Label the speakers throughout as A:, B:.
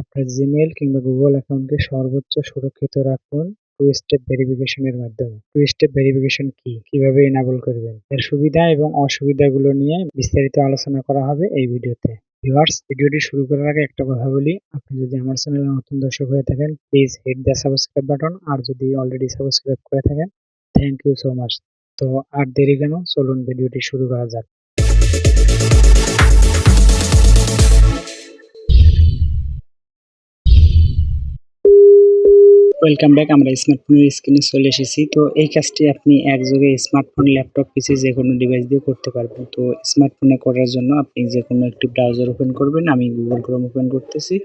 A: আপনার জিমেইল কিংবা গুগল অ্যাকাউন্টকে সর্বোচ্চ সুরক্ষিত রাখুন টু স্টেপ ভেরিফিকেশনের মাধ্যমে। টু স্টেপ ভেরিফিকেশন কি? কীভাবে এনাবল করবেন? এর সুবিধা এবং অসুবিধাগুলো নিয়ে বিস্তারিত আলোচনা করা হবে এই ভিডিওতে। ভিউয়ার্স, ভিডিওটি শুরু করার আগে একটা কথা বলি। আপনি যদি আমার চ্যানেলে নতুন দর্শক হয়ে থাকেন please hit the subscribe button আর যদি অলরেডি সাবস্ক্রাইব করে থাকেন থ্যাংক ইউ সো মাচ তো আর দেরি কেন? চলুন ভিডিওটি শুরু করা যাক। ওয়েলকাম ব্যাক আমরা স্মার্টফোনের স্ক্রিনে চলে এসেছি। তো এই কাজটি আপনি একযোগে স্মার্টফোন ল্যাপটপ পিসি যে কোনো ডিভাইস দিয়ে করতে পারবেন। তো স্মার্টফোনে করার জন্য আপনি যে কোনো একটি ব্রাউজার ওপেন করবেন। আমি গুগল ক্রোম ওপেন করতেছি।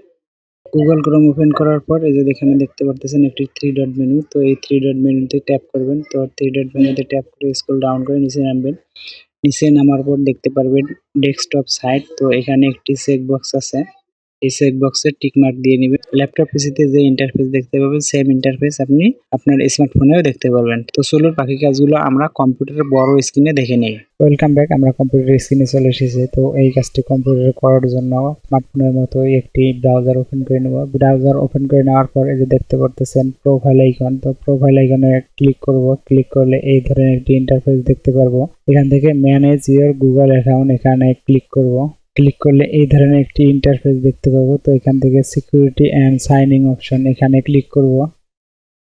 A: গুগল ক্রোম ওপেন করার পর এই যে এখানে দেখতে পারতেছেন একটি থ্রি ডট মেনু তো এই থ্রি ডট মেনুতে ট্যাপ করবেন। তো থ্রি ডট মেনুতে ট্যাপ করে স্কুল ডাউন করে নিচে নামবেন। নিচে নামার পর দেখতে পারবেন ডেস্কটপ সাইট তো এখানে একটি চেক বক্স আছে। এই চেক বক্সে টিক মার্ক দিয়ে নেবেন। ল্যাপটপ পিসিতে যে ইন্টারফেস দেখতে পাবেন সেম ইন্টারফেস আপনি আপনার স্মার্টফোনেও দেখতে পারবেন। তো চলুন বাকি কাজগুলো আমরা কম্পিউটারের বড় স্ক্রিনে দেখে নিই। ওয়েলকাম ব্যাক আমরা কম্পিউটার স্ক্রিনে চলে এসেছি। তো এই কাজটি কম্পিউটারে করার জন্য স্মার্টফোনের মতো একটি ব্রাউজার ওপেন করে নেব। ব্রাউজার ওপেন করে নেওয়ার পর এই যে দেখতে পারতেছেন প্রোফাইল আইকন তো প্রোফাইল আইকনে ক্লিক করব। ক্লিক করলে এই ধরনের একটি ইন্টারফেস দেখতে পারব। এখান থেকে ম্যানেজ ইওর গুগল অ্যাকাউন্ট এখানে ক্লিক করব। ক্লিক করলে এই ধরনের একটি ইন্টারফেস দেখতে পাবো। তো এখান থেকে সিকিউরিটি অ্যান্ড সাইনিং অপশন এখানে ক্লিক করব।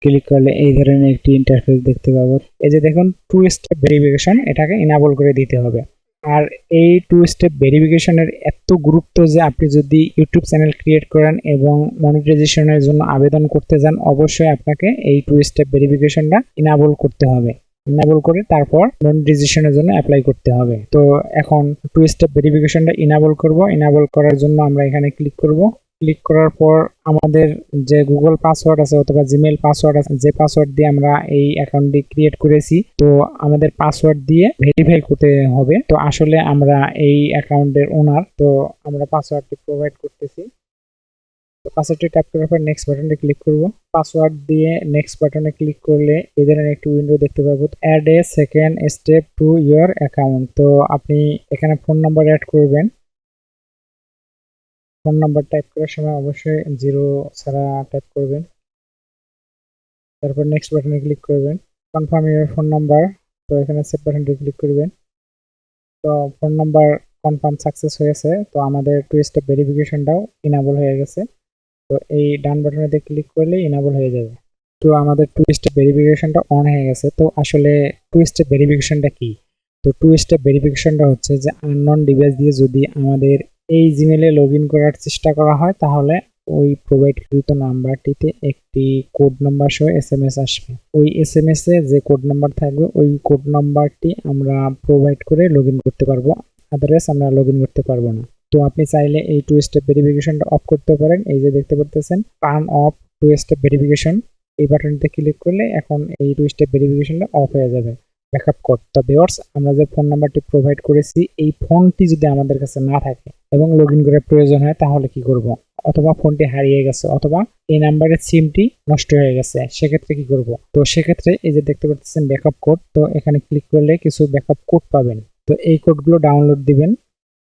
A: ক্লিক করলে এই ধরনের একটি ইন্টারফেস দেখতে পাবো। এই যে দেখুন টু স্টেপ ভেরিফিকেশন এটাকে ইনাবল করে দিতে হবে। আর এই টু স্টেপ ভেরিফিকেশনের এত গুরুত্ব যে আপনি যদি ইউটিউব চ্যানেল ক্রিয়েট করেন এবং মনিটাইজেশনের জন্য আবেদন করতে যান, অবশ্যই আপনাকে এই টু স্টেপ ভেরিফিকেশনটা ইনাবল করতে হবে। ইনাবল করে তারপর মনিটাইজেশনের জন্য অ্যাপ্লাই করতে হবে। তো এখন টু স্টেপ ভেরিফিকেশনটা ইনাবল করব। ইনাবল করার জন্য আমরা এখানে ক্লিক করব। ক্লিক করার পর আমাদের যে গুগল পাসওয়ার্ড আছে অথবা জিমেল পাসওয়ার্ড আছে, যে পাসওয়ার্ড দিয়ে আমরা এই অ্যাকাউন্টটি ক্রিয়েট করেছি, তো আমাদের পাসওয়ার্ড দিয়ে ভেরিফাই করতে হবে। তো আসলে আমরা এই অ্যাকাউন্টের ওনার তো আমরা পাসওয়ার্ডটি প্রোভাইড করতেছি। পাসওয়ার্ডটি টাইপ করার পর নেক্সট বাটনে ক্লিক করব। পাসওয়ার্ড দিয়ে নেক্সট বাটনে ক্লিক করলে ধরনের একটি উইন্ডো দেখতে পাবো। Add a second step to your account তো আপনি এখানে ফোন নাম্বার অ্যাড করবেন। ফোন নাম্বার টাইপ করার সময় অবশ্যই জিরো ছাড়া টাইপ করবেন। তারপর নেক্সট বাটনে ক্লিক করবেন। কনফার্ম ইউর ফোন নাম্বার তো এখানে সেভ বাটনটি ক্লিক করবেন। তো ফোন নাম্বার কনফার্ম সাকসেস হয়েছে। তো আমাদের টু স্টেপ ভেরিফিকেশনটাও ইনাবল হয়ে গেছে। তো এই ডান বাটনেতে ক্লিক করলে ইনাবল হয়ে যাবে। তো আমাদের টু স্টেপ ভেরিফিকেশনটা অন হয়ে গেছে। তো আসলে টু স্টেপ ভেরিফিকেশনটা কি? তো টু স্টেপ ভেরিফিকেশনটা হচ্ছে যে আননন ডিভাইস দিয়ে যদি আমাদের এই জিমেলে লগ করার চেষ্টা করা হয়, তাহলে ওই প্রোভাইডকৃত নাম্বারটিতে একটি কোড নাম্বার সহ এস এম এস আসবে। ওই এস এম এস যে কোড নাম্বার থাকবে, ওই কোড নাম্বারটি আমরা প্রোভাইড করে লগ করতে পারব। আদারওয়াইজ আমরা লগ করতে পারব না। তো আপনি চাইলে এই টু স্টেপ ভেরিফিকেশনটা অফ করতে পারেন। এই যে দেখতে পারতেছেন turn off two step verification এই বাটনটিতে ক্লিক করলে এখন এই টু স্টেপ ভেরিফিকেশনটা অফ হয়ে যাবে। ব্যাকআপ কোড তো ভিউয়ার্স আমরা যে ফোন নাম্বারটি প্রোভাইড করেছি, এই ফোনটি যদি আমাদের কাছে না থাকে এবং লগ ইন করার প্রয়োজন হয়, তাহলে কি করব? অথবা ফোনটি হারিয়ে গেছে, অথবা এই নাম্বারের সিমটি নষ্ট হয়ে গেছে, সেক্ষেত্রে কি করব? তো সেক্ষেত্রে এই যে দেখতে পাচ্ছেন ব্যাকআপ কোড তো এখানে ক্লিক করলে কিছু ব্যাকআপ কোড পাবেন। তো এই কোডগুলো ডাউনলোড দিবেন।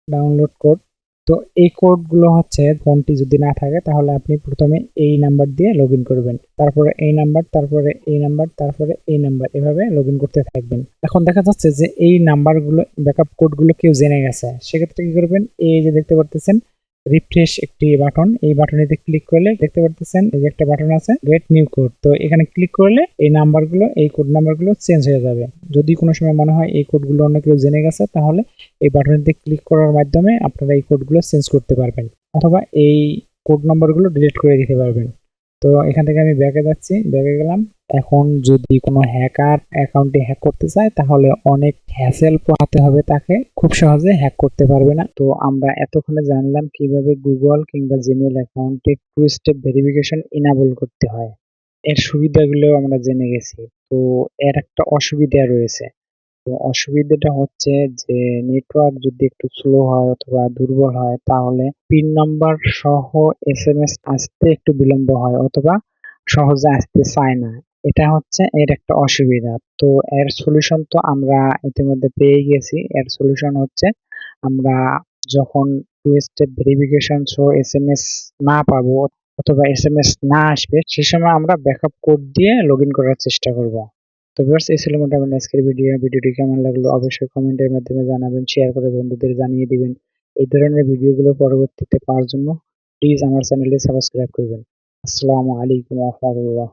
A: ডাউনলোড কোড তো এই কোডগুলো হচ্ছে ফোনটি যদি না থাকে, তাহলে আপনি প্রথমে এই নাম্বার দিয়ে লগ করবেন। তারপরে এই নাম্বার, তারপরে এই নাম্বার, তারপরে এই নাম্বার, এভাবে লগ করতে থাকবেন। এখন দেখা যাচ্ছে যে এই নাম্বারগুলো ব্যাকআপ কোডগুলো কেউ জেনে গেছে। সেক্ষেত্রে কি করবেন? এই যে দেখতে পারতেছেন রিফ্রেশ একটি বাটন এই বাটনেতে ক্লিক করলে দেখতে পারতেছেন, এই যে একটা বাটন আছে গেট নিউ কোড তো এখানে ক্লিক করলে এই নাম্বারগুলো এই কোড নাম্বারগুলো চেঞ্জ হয়ে যাবে। যদি কোনো সময় মনে হয় এই কোডগুলো অন্য কেউ জেনে গেছে, তাহলে এই বাটনেতে ক্লিক করার মাধ্যমে আপনারা এই কোডগুলো চেঞ্জ করতে পারবেন। অথবা এই কোড নাম্বারগুলো ডিলিট করে দিতে পারবেন। তো এখান থেকে আমি ব্যাকে যাচ্ছি ব্যাকে গেলাম। এখন যদি কোনো হ্যাকার অ্যাকাউন্টে হ্যাক করতে চায়, তাহলে অনেক হ্যাসেল পোহাতে হবে তাকে। খুব সহজে হ্যাক করতে পারবে না। তো আমরা এতক্ষণে জানলাম কীভাবে গুগল কিংবা জিমেল অ্যাকাউন্টে টু স্টেপ ভেরিফিকেশন ইনাবল করতে হয়। এর সুবিধাগুলো আমরা জেনে গেছি। তো এর একটা অসুবিধা রয়েছে। তো অসুবিধাটা হচ্ছে যে নেটওয়ার্ক যদি একটু স্লো হয় অথবা দুর্বল হয়, তাহলে পিন নাম্বার সহ এস এম এস আসতে একটু বিলম্ব হয় অথবা সহজে আসতে চায় না। এটা হচ্ছে এর একটা অসুবিধা। তো এর সলিউশন তো আমরা ইতিমধ্যে পেয়ে গেছি। এর সলিউশন হচ্ছে আমরা যখন টু স্টেপ ভেরিফিকেশন সহ এস এম এস না পাবো অথবা এস এম এস না আসবে, সে সময় আমরা ব্যাকআপ কোড দিয়ে লগ ইন করার চেষ্টা করব। তো ভিউয়ার্স এই ছিল মোটামুটি আজকের ভিডিও ভিডিওটি কেমন লাগল অবশ্যই কমেন্টের মাধ্যমে জানাবেন শেয়ার করে বন্ধুদের জানিয়ে দিবেন। এই ধরনের ভিডিওগুলো পরবর্তীতে পাওয়ার জন্য প্লিজ আমার চ্যানেলটি সাবস্ক্রাইব করবেন। আসসালামু আলাইকুম রহমতুল্লাহ।